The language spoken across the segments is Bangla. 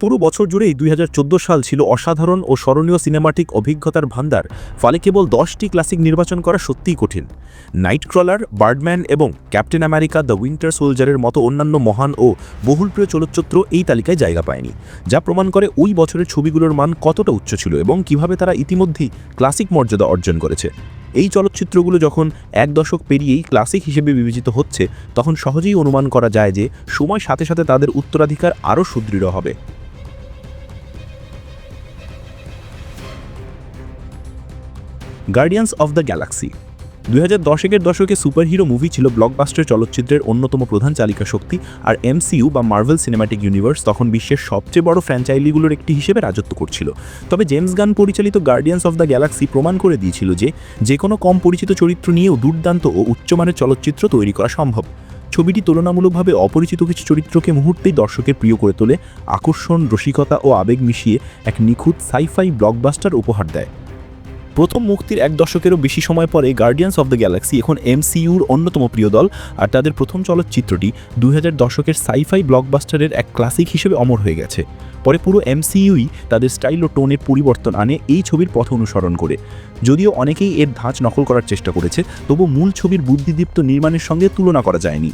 পুরো বছর জুড়েই দুই হাজার চোদ্দ সাল ছিল অসাধারণ ও স্মরণীয় সিনেমাটিক অভিজ্ঞতার ভান্ডার, ফলে কেবল দশটি ক্লাসিক নির্বাচন করা সত্যিই কঠিন। নাইট ক্রলার বার্ডম্যান এবং ক্যাপ্টেন আমেরিকা দ্য উইন্টার সোলজারের মতো অন্যান্য মহান ও বহুলপ্রিয় চলচ্চিত্র এই তালিকায় জায়গা পায়নি, যা প্রমাণ করে ওই বছরের ছবিগুলোর মান কতটা উচ্চ ছিল এবং কীভাবে তারা ইতিমধ্যেই ক্লাসিক মর্যাদা অর্জন করেছে। এই চলচ্চিত্রগুলো যখন এক দশক পেরিয়েই ক্লাসিক হিসেবে বিবেচিত হচ্ছে, তখন সহজেই অনুমান করা যায় যে সময় সাথে সাথে তাদের উত্তরাধিকার আরও সুদৃঢ় হবে। গার্ডিয়ান্স অফ দ্য গ্যালাক্সি দুই হাজার দশকের দশকে সুপারহিরো মুভি ছিল ব্লকবাস্টার চলচ্চিত্রের অন্যতম প্রধান চালিকা শক্তি, আর এমসিইউ বা মার্ভেল সিনেম্যাটিক ইউনিভার্স তখন বিশ্বের সবচেয়ে বড় ফ্র্যাঞ্চাইজিগুলোর একটি হিসেবে রাজত্ব করছিল। তবে জেমস গান পরিচালিত গার্ডিয়ান্স অফ দ্য গ্যালাক্সি প্রমাণ করে দিয়েছিল যে যে কোনো কম পরিচিত চরিত্র নিয়েও দুর্দান্ত ও উচ্চমানের চলচ্চিত্র তৈরি করা সম্ভব। ছবিটি তুলনামূলকভাবে অপরিচিত কিছু চরিত্রকে মুহূর্তেই দর্শকের প্রিয় করে তোলে, আকর্ষণ, রসিকতা ও আবেগ মিশিয়ে এক নিখুঁত সাইফাই ব্লকবাস্টার উপহার দেয়। প্রথম মুক্তির এক দশকেরও বেশি সময় পরে গার্ডিয়ান্স অফ দ্য গ্যালাক্সি এখন এমসিইউর অন্যতম প্রিয় দল, আর তাদের প্রথম চলচ্চিত্রটি দুই হাজার দশকের সাইফাই ব্লকবাস্টারের এক ক্লাসিক হিসেবে অমর হয়ে গেছে। পরে পুরো এমসিইউই তাদের স্টাইল ও টোনের পরিবর্তন আনে এই ছবির পথ অনুসরণ করে। যদিও অনেকেই এর ধাঁচ নকল করার চেষ্টা করেছে, তবু মূল ছবির বুদ্ধিদীপ্ত নির্মাণের সঙ্গে তুলনা করা যায়নি।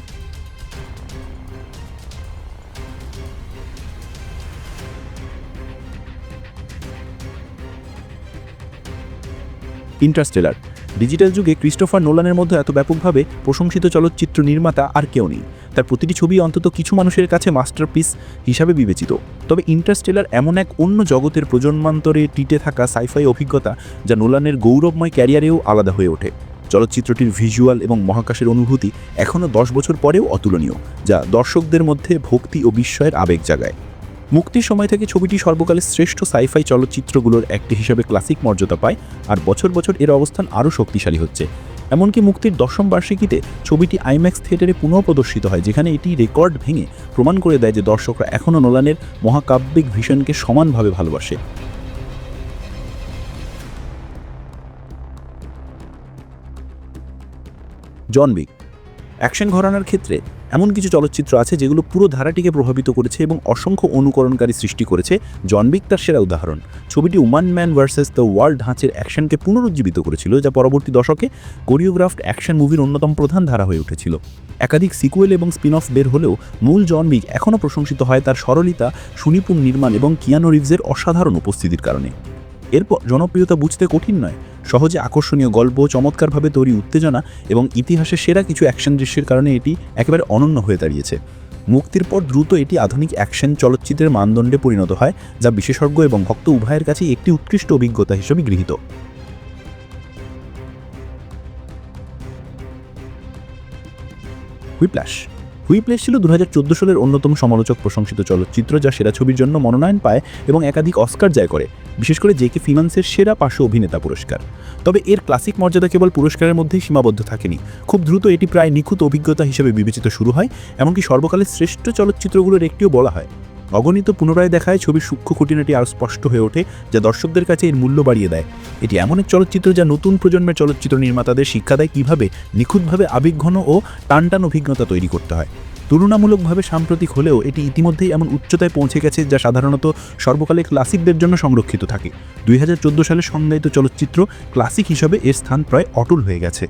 ইন্টারস্টেলার। ডিজিটাল যুগে ক্রিস্টোফার নোলানের মধ্যে এত ব্যাপকভাবে প্রশংসিত চলচ্চিত্র নির্মাতা আর কেউ নেই। তার প্রতিটি ছবি অন্তত কিছু মানুষের কাছে মাস্টারপিস হিসাবে বিবেচিত। তবে ইন্টারস্টেলার এমন এক অন্য জগতের প্রজন্মান্তরে টিটে থাকা সাইফাই অভিজ্ঞতা যা নোলানের গৌরবময় ক্যারিয়ারেও আলাদা হয়ে ওঠে। চলচ্চিত্রটির ভিজুয়াল এবং মহাকাশের অনুভূতি এখনও দশ বছর পরেও অতুলনীয়, যা দর্শকদের মধ্যে ভক্তি ও বিস্ময়ের আবেগ জাগায়। মুক্তির সময় থেকে ছবিটি সর্বকালের শ্রেষ্ঠ সাইফাই চলচ্চিত্রগুলোর একটি হিসাবে ক্লাসিক মর্যাদা পায় আর বছর বছর এর অবস্থান আরও শক্তিশালী হচ্ছে। এমনকি মুক্তির দশম বার্ষিকীতে ছবিটি আইম্যাক্স থিয়েটারে পুনঃ প্রদর্শিত হয়, যেখানে এটি রেকর্ড ভেঙে প্রমাণ করে দেয় যে দর্শকরা এখনও নোলানের মহাকাব্যিক ভীষণকে সমানভাবে ভালোবাসে। জন উইক অ্যাকশন ঘরানার ক্ষেত্রে এমন কিছু চলচ্চিত্র আছে যেগুলো পুরো ধারাটিকে প্রভাবিত করেছে এবং অসংখ্য অনুকরণকারী সৃষ্টি করেছে। জন উইক তার সেরা উদাহরণ। ছবিটি one man versus the world ধাঁচের অ্যাকশনকে পুনরুজ্জীবিত করেছিল, যা পরবর্তী দশকে কোরিওগ্রাফড অ্যাকশন মুভির অন্যতম প্রধান ধারা হয়ে উঠেছিল। একাধিক সিকুয়েল এবং স্পিন অফ বের হলেও মূল জনবিক এখনও প্রশংসিত হয় তার সরলতা, সুনিপুণ নির্মাণ এবং কিয়ানো রিভসের অসাধারণ উপস্থিতির কারণে। এরপর জনপ্রিয়তা বুঝতে কঠিন নয় সহজে আকর্ষণীয় গল্প, চমৎকারভাবে তৈরি উত্তেজনা এবং ইতিহাসের সেরা কিছু অ্যাকশন দৃশ্যের কারণে এটি একেবারে অনন্য হয়ে দাঁড়িয়েছে। মুক্তির পর দ্রুত এটি আধুনিক অ্যাকশন চলচ্চিত্রের মানদণ্ডে পরিণত হয়, যা বিশেষজ্ঞ এবং ভক্ত উভয়ের কাছেই একটি উৎকৃষ্ট অভিজ্ঞতা হিসেবে গৃহীত। হুইপ্লাশ হুইপ্লেস ছিল দু হাজার চোদ্দ সালের অন্যতম সমালোচক প্রশংসিত চলচ্চিত্র যা সেরা ছবির জন্য মনোনয়ন পায় এবং একাধিক অস্কার জয় করে, বিশেষ করে জেকে ফিনান্সের সেরা পার্শ্ব অভিনেতা পুরস্কার। তবে এর ক্লাসিক মর্যাদা কেবল পুরস্কারের মধ্যেই সীমাবদ্ধ থাকেনি। খুব দ্রুত এটি প্রায় নিখুঁত অভিজ্ঞতা হিসেবে বিবেচিত শুরু হয়, এমনকি সর্বকালের শ্রেষ্ঠ চলচ্চিত্রগুলোর একটিও বলা হয়। অগণিত পুনরায় দেখায় ছবির সূক্ষ্ম খুঁটিনাটি আরও স্পষ্ট হয়ে ওঠে, যা দর্শকদের কাছে এর মূল্য বাড়িয়ে দেয়। এটি এমন এক চলচ্চিত্র যা নতুন প্রজন্মের চলচ্চিত্র নির্মাতাদের শিক্ষা দেয় কীভাবে নিখুঁতভাবে আবেগঘন ও টানটান অভিজ্ঞতা তৈরি করতে হয়। তুলনামূলকভাবে সাম্প্রতিক হলেও এটি ইতিমধ্যেই এমন উচ্চতায় পৌঁছে গেছে যা সাধারণত সর্বকালে ক্লাসিকদের জন্য সংরক্ষিত থাকে। দু হাজার চোদ্দ সালে সংজ্ঞায়িত চলচ্চিত্র ক্লাসিক হিসাবে এর স্থান প্রায় অটল হয়ে গেছে।